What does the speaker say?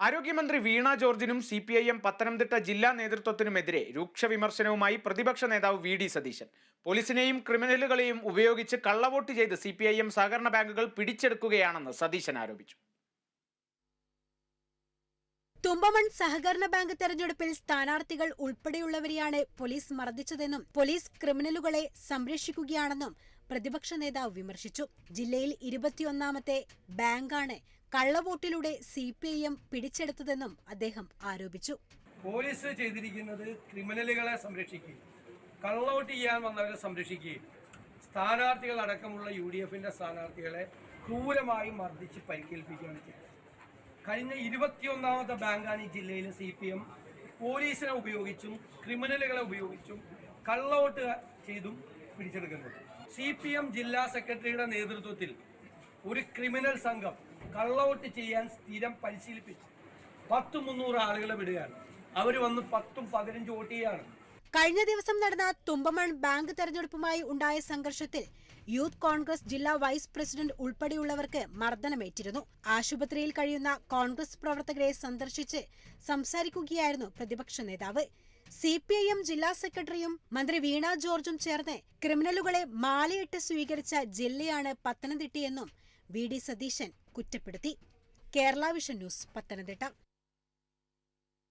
ആരോഗ്യമന്ത്രി Veena ജോർജിനും C P I M Pathanamthitta ജില്ലാ നേതൃത്വത്തിനുമെതിരെ രൂക്ഷ വിമർശനവുമായി പ്രതിപക്ഷ നേതാവ് വി ഡി സതീശൻ. പോലീസിനെയും ക്രിമിനലുകളെയും ഉപയോഗിച്ച് കള്ളവോട്ട് ചെയ്ത് സി പി ഐ എം സഹകരണ ബാങ്കുകൾ പിടിച്ചെടുക്കുകയാണെന്ന് സതീശൻ ആരോപിച്ചു. തുമ്പമൺ സഹകരണ ബാങ്ക് തെരഞ്ഞെടുപ്പിൽ സ്ഥാനാർത്ഥികൾ ഉൾപ്പെടെയുള്ളവരെയാണ് പോലീസ് മർദ്ദിച്ചതെന്നും പോലീസ് ക്രിമിനലുകളെ സംരക്ഷിക്കുകയാണെന്നും പ്രതിപക്ഷ നേതാവ് വിമർശിച്ചു. ജില്ലയിൽ ഇരുപത്തിയൊന്നാമത്തെ ബാങ്കാണ് കള്ളവോട്ടിലൂടെ സി പി ഐ എം പിടിച്ചെടുത്തതെന്നും അദ്ദേഹം ആരോപിച്ചു. പോലീസ് ചെയ്തിരിക്കുന്നത് ക്രിമിനലുകളെ സംരക്ഷിക്കുകയും കള്ളവോട്ട് ചെയ്യാൻ വന്നവരെ സംരക്ഷിക്കുകയും സ്ഥാനാർത്ഥികൾ അടക്കമുള്ള യു ഡി എഫിന്റെ സ്ഥാനാർത്ഥികളെ ക്രൂരമായി മർദ്ദിച്ച് പരിക്കേൽപ്പിക്കുകയാണ് ചെയ്തത്. കഴിഞ്ഞ ഇരുപത്തിയൊന്നാമത്തെ ബാങ്കാണ് ഈ ജില്ലയിൽ സി പി എം പോലീസിനെ ഉപയോഗിച്ചും ക്രിമിനലുകളെ ഉപയോഗിച്ചും കള്ളവോട്ട് ചെയ്തും പിടിച്ചെടുക്കുന്നത്. സി പി എം ജില്ലാ സെക്രട്ടറിയുടെ നേതൃത്വത്തിൽ ഒരു ക്രിമിനൽ സംഘം കള്ളവോട്ട് ചെയ്യാൻ സ്ഥിരം പരിശീലിപ്പിച്ച് പത്ത് മുന്നൂറ് ആളുകളെ വിടുകയാണ്. അവർ വന്ന് പത്തും പതിനഞ്ചും വോട്ട് ചെയ്യാണ്. കഴിഞ്ഞ ദിവസം നടന്ന തുമ്പമൺ ബാങ്ക് തെരഞ്ഞെടുപ്പുമായി ഉണ്ടായ സംഘർഷത്തിൽ യൂത്ത് കോൺഗ്രസ് ജില്ലാ വൈസ് പ്രസിഡന്റ് ഉൾപ്പെടെയുള്ളവർക്ക് മർദ്ദനമേറ്റിരുന്നു. ആശുപത്രിയിൽ കഴിയുന്ന കോൺഗ്രസ് പ്രവർത്തകരെ സന്ദർശിച്ച് സംസാരിക്കുകയായിരുന്നു പ്രതിപക്ഷ നേതാവ്. സി പി ഐ എം ജില്ലാ സെക്രട്ടറിയും മന്ത്രി വീണ ജോർജും ചേർന്ന് ക്രിമിനലുകളെ മാലയിട്ട് സ്വീകരിച്ച ജില്ലയാണ് പത്തനംതിട്ടയെന്നും വി ഡി സതീശൻ കുറ്റപ്പെടുത്തി. Kerala vision news Pathanamthitta.